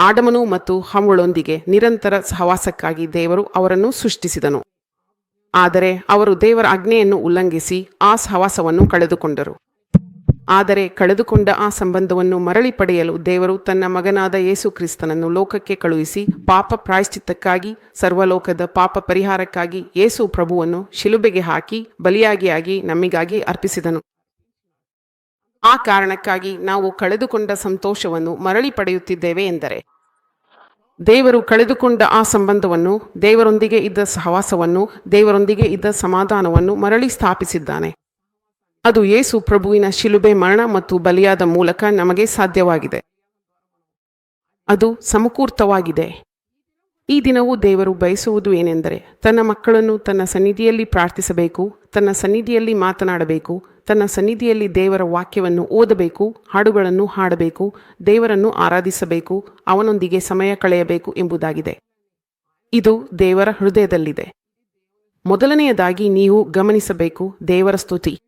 ಆಡಮನು ಮತ್ತು ಹಮ್ಮಳೊಂದಿಗೆ ನಿರಂತರ ಸಹವಾಸಕ್ಕಾಗಿ ದೇವರು ಅವರನ್ನು ಸೃಷ್ಟಿಸಿದನು. ಆದರೆ ಅವರು ದೇವರ ಆಜ್ಞೆಯನ್ನು ಉಲ್ಲಂಘಿಸಿ ಆ ಸಹವಾಸವನ್ನು ಕಳೆದುಕೊಂಡರು. ಆದರೆ ಕಳೆದುಕೊಂಡ ಆ ಸಂಬಂಧವನ್ನು ಮರಳಿ ಪಡೆಯಲು ದೇವರು ತನ್ನ ಮಗನಾದ ಯೇಸು ಕ್ರಿಸ್ತನನ್ನು ಲೋಕಕ್ಕೆ ಕಳುಹಿಸಿ ಪಾಪ ಪ್ರಾಯಶ್ಚಿತ್ತಕ್ಕಾಗಿ, ಸರ್ವಲೋಕದ ಪಾಪ ಪರಿಹಾರಕ್ಕಾಗಿ ಯೇಸು ಪ್ರಭುವನ್ನು ಶಿಲುಬೆಗೆ ಹಾಕಿ ಬಲಿಯಾಗಿಯಾಗಿ ನಮ್ಮಿಗಾಗಿ ಅರ್ಪಿಸಿದನು. ಆ ಕಾರಣಕ್ಕಾಗಿ ನಾವು ಕಳೆದುಕೊಂಡ ಸಂತೋಷವನ್ನು ಮರಳಿ ಪಡೆಯುತ್ತಿದ್ದೇವೆ ಎಂದರೆ, ದೇವರು ಕಳೆದುಕೊಂಡ ಆ ಸಂಬಂಧವನ್ನು, ದೇವರೊಂದಿಗೆ ಇದ್ದ ಸಹವಾಸವನ್ನು, ದೇವರೊಂದಿಗೆ ಇದ್ದ ಸಮಾಧಾನವನ್ನು ಮರಳಿ ಸ್ಥಾಪಿಸಿದ್ದಾನೆ. ಅದು ಯೇಸು ಪ್ರಭುವಿನ ಶಿಲುಬೆ ಮರಣ ಮತ್ತು ಬಲಿಯಾದ ಮೂಲಕ ನಮಗೆ ಸಾಧ್ಯವಾಗಿದೆ. ಅದು ಸಮಕೂರ್ತವಾಗಿದೆ. ಈ ದಿನವೂ ದೇವರು ಬಯಸುವುದು ಏನೆಂದರೆ, ತನ್ನ ಮಕ್ಕಳನ್ನು ತನ್ನ ಸನ್ನಿಧಿಯಲ್ಲಿ ಪ್ರಾರ್ಥಿಸಬೇಕು ತನ್ನ ಸನ್ನಿಧಿಯಲ್ಲಿ ಮಾತನಾಡಬೇಕು, ತನ್ನ ಸನ್ನಿಧಿಯಲ್ಲಿ ದೇವರ ವಾಕ್ಯವನ್ನು ಓದಬೇಕು, ಹಾಡುಗಳನ್ನು ಹಾಡಬೇಕು, ದೇವರನ್ನು ಆರಾಧಿಸಬೇಕು, ಅವನೊಂದಿಗೆ ಸಮಯ ಕಳೆಯಬೇಕು ಎಂಬುದಾಗಿದೆ. ಇದು ದೇವರ ಹೃದಯದಲ್ಲಿದೆ. ಮೊದಲನೆಯದಾಗಿ ನೀವು ಗಮನಿಸಬೇಕು ದೇವರ ಸ್ತುತಿ.